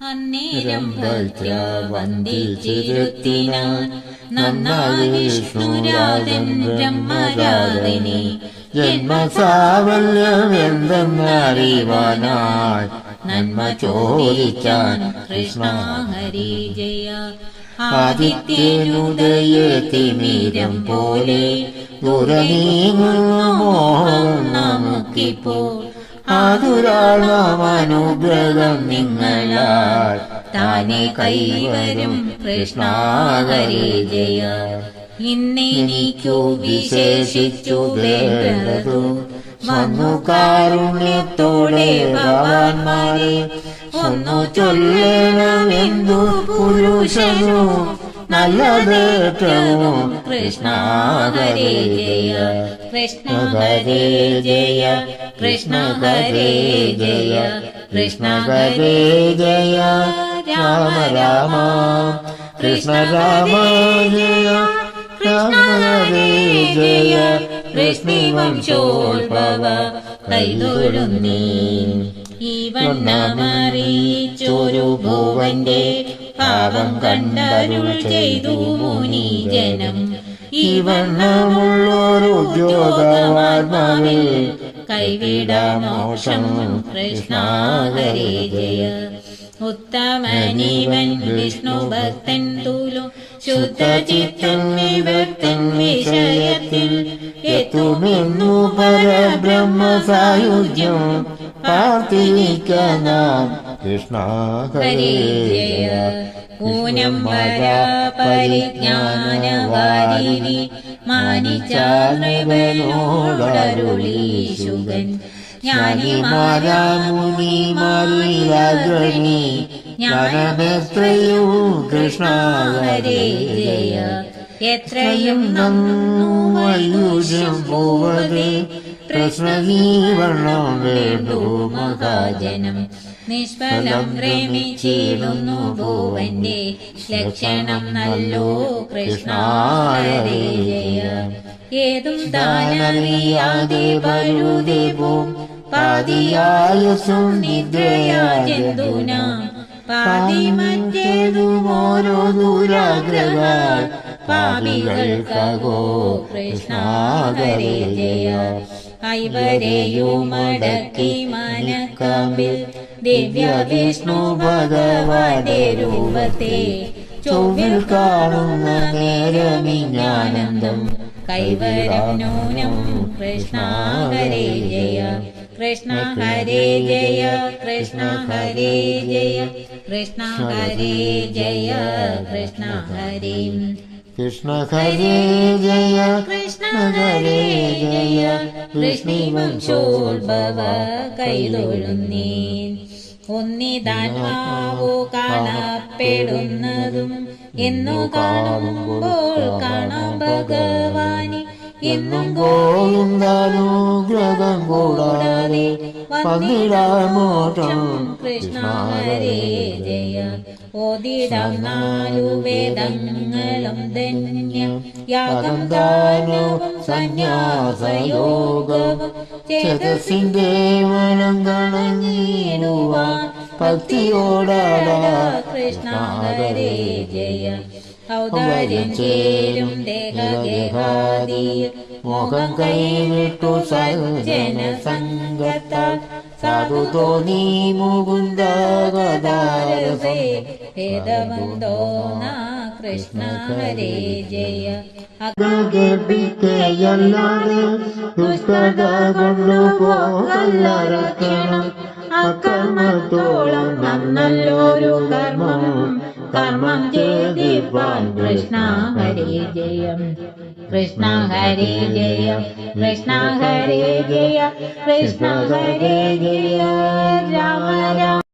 അന്നേരം ഭക്യ വന്ദിച്ചിരുത്തിനാൻ നന്നായി വിഷ്ണുരാജൻ ബ്രഹ്മരാജനെ ജന്മസാവല്യം എന്തെന്നറിവാനായി നന്മ ചോദിച്ചാൻ കൃഷ്ണ ഹരി ജയ. ആദിത്യനുദയ തിമിരം പോലെ ദുരനീ മോഹം നമുക്കിപ്പോൾ അനുഗ്രഹം നിങ്ങളാൽ. താനെ കൈവരും കൃഷ്ണാകരി ജയ. ഇന്നെനിക്കു വിശേഷിച്ചു വേണ്ടതു. വന്നു കാരുണ്യത്തോടെ ഭഗവാന്മാരെ ഒന്നു ചൊല്ലണമെന്തു പുരുഷനു നല്ലതേറ്റവും കൃഷ്ണ ഹരേ ജയ. കൃഷ്ണ ഹരേ ജയ. കൃഷ്ണ ഹരേ ജയ. കൃഷ്ണ ഹരേ ജയ. രാമ രാമ കൃഷ്ണ രാമ ജയ. രാമ ഹരേ ജയ. കൃഷ്ണിവംശോത്ഭവ കൈതൊഴുന്നീ. ഈ വണ്ണമറിയിച്ചൊരു ഭുവന്റെ പാപം കണ്ടരുൾ ചെയ്തു മുനി ജനം. ഈ വണ്ണമുള്ളൊരു ഉദ്യോഗവാത്മാവിൽ കൈവിടാമോക്ഷം കൃഷ്ണ ഹരേ ജയ. ഉത്തമനീവൻ വിഷ്ണു ഭക്തൻ തൂലു ശുദ്ധചിത്തൻ വിഭക്തൻ വിഷയത്തിൽ എത്തുമെന്നു പരബ്രഹ്മ സായുജ്യം പ്രാർത്ഥിക്കുന്ന കൃഷ്ണ ഹരേ വര പരിജ്ഞാനവാരിണി മാനിച്ചാർണവനോടരുളീശുകൻ ജ്ഞാനിമാരാമുനിമാരിയാഗ്രണി കൃഷ്ണ ഹരേ ജയ. എത്രയും നന്നു വൈദ്യുഷ്യം പോവതേ. പ്രശ്നജീവണം വേണ്ടു മഹാജനം നിഷ്ഫലം പ്രേമിച്ചിടുന്നു ഭൂവന്റെ ലക്ഷണം നല്ലോ കൃഷ്ണ ഹരേ ജയ ഏതും താനറിയാതെ പഴുതി പോം. പാതിയായുസും നിദ്രയാ ജന്തുന പാതി മറ്റേതും ഓരോ ദൂരാഗ്രഹ. പാപികൾക്കോ കൃഷ്ണ ഹരേ ജയ ഐവരെയുമടക്കി മനക്കാമ്പിൽ ദിവ്യ വിഷ്ണു ഭഗവാന്റെ രൂപത്തെ ചൊവ്വിൽ കാണുന്ന നേരമിഞ്ഞാനന്ദം കൈവരം നൂനം കൃഷ്ണ ഹരേ ജയ. കൃഷ്ണ ഹരേ ജയ കൃഷ്ണ ഹരേ ജയ. കൃഷ്ണ ഹരേ ജയ കൃഷ്ണ ഹരേ. കൃഷ്ണ ഹരേ ജയ കൃഷ്ണ ഹരേ ജയ കൃഷ്ണിവംശോത്ഭവ കൈതൊഴുന്നീ ഒന്നിതാത്മാവോ കാണപ്പെടുന്നതും എന്നു കാണുമ്പോൾ കാണാം ഭഗവാനെ. എന്നും ഗോവിന്ദാനുഗ്രഹം കൂടാതെ പന്നിടാമോട്ടം കൃഷ്ണ ഹരേ ജയ. ഓതിടാം വേദങ്ങളും ധന്യം യാഗം ദാനവും സന്യാസയോഗവും ചേതസിന്റെ മനം കളഞ്ഞിടുവാൻ ഭക്തിയോടാടാ കൃഷ്ണ ഹരേ ജയ. ഔദാര്യം ചേരും ദേഹഗേഹാദിയ മോഹം കൈവിട്ടു സജ്ജന സംഗത്താൽ സാധു തോന്നി മുകുന്ദ ഗദാരസേ കൃഷ്ണ ഹരേ ജയ കേൾപ്പിക്കയല്ലാതെ ദുഷ്ടത കർമ്മം കർമ്മം ചെയ്തിപ്പാൻ കൃഷ്ണ ഹരേ ജയം കൃഷ്ണ ഹരേ ജയം കൃഷ്ണ ഹരേ ജയ കൃഷ്ണ ഹരേ ജയ രാമ രാമ